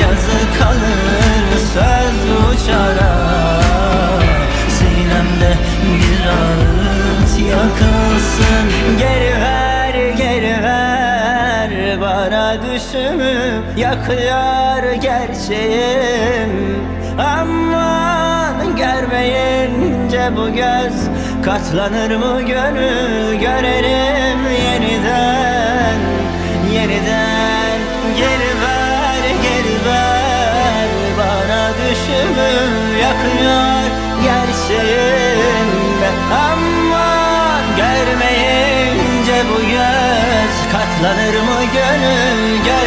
yazı kalır söz uçara. Sinemde bir ağıt yakılsın. Geri ver geri ver. Bana düşümü Yakıyor gerçeğim. Aman görmeyince bu göz Katlanır mı gönül? Görelim Ateşimi yakıyor gerçeğimde Ama görmeyince bu göz katlanır mı gönül? Gönül